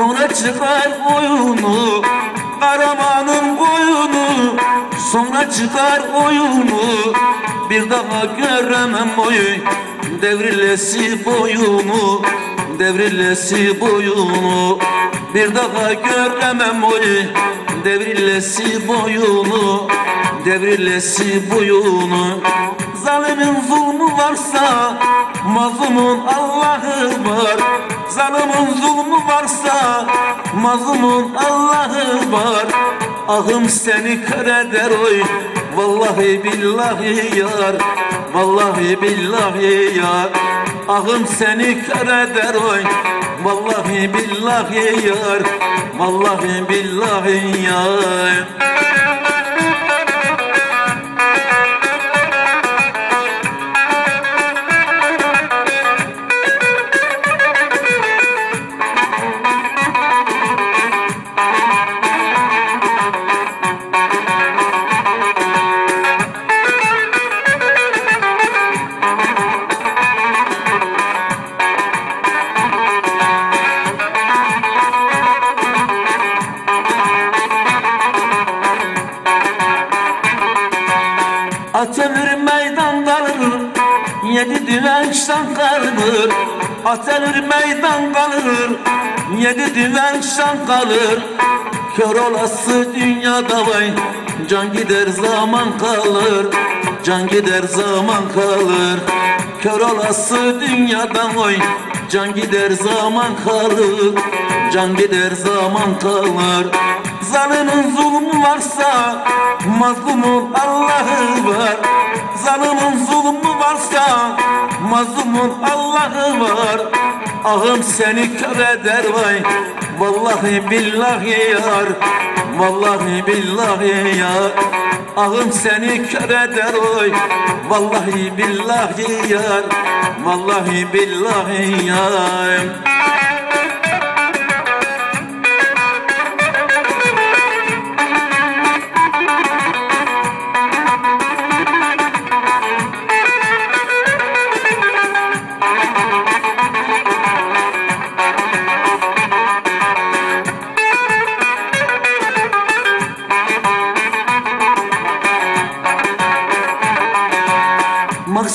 Sonra çıkar oyunu Karamanın oyunu Sonra çıkar oyunu Bir daha göremem oyu Devrilesi boyunu Devrilesi boyunu. Bir daha göremem oyu Devrilesi boyunu Devrilesi boyunu. Zalimin zulmü varsa Mazlumun Allah'ı var Zalimin zulmü varsa Mazlumun Allah'ı var. Ahım seni kör eder oy Vallahi billahi yar. Vallahi billahi yar. Ahım seni kör eder oy Vallahi billahi yar. Vallahi billahi yar Yedi düven kalır At ölür meydan kalır. Yedi düven kalır Kör olası dünyada vay. Can gider zaman kalır Can gider zaman kalır. Kör olası dünyada vay Can gider zaman kalır. Can gider zaman kalır. Zalimin zulmü varsa Mazlumun Allah'ı var Zalimin zulmü varsa Mazlumun Allah'ı var. Ahım seni kör eder vay. Vallahi billahi yar. Vallahi billahi yar. Ahım seni kör eder oy Vallahi billahi yar. Vallahi billahi yar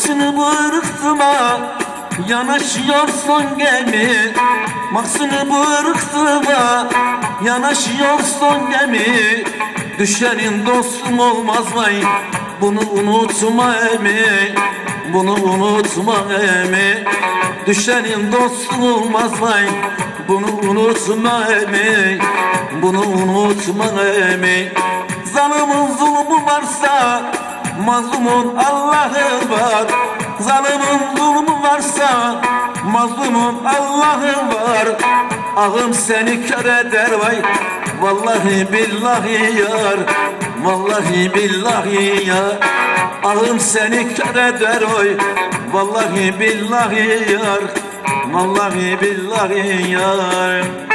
Maksını bıraktığıma yanaşıyor son gemi. Maksını bıraktığıma yanaşıyor son gemi. Düşenin dostum olmaz vay bunu unutma emi. Bunu unutma emi. Düşenin dostum olmaz vay bunu unutma emi. Bunu unutma emi. Zalimin zulmü varsa Mazlumun Allah'ı var. Zalimin zulmü varsa Mazlumun Allah'ı var. Ahım seni kör eder vay. Vallahi billahi yar. Vallahi billahi yar. Ahım seni kör eder oy Vallahi billahi yar. Vallahi billahi yar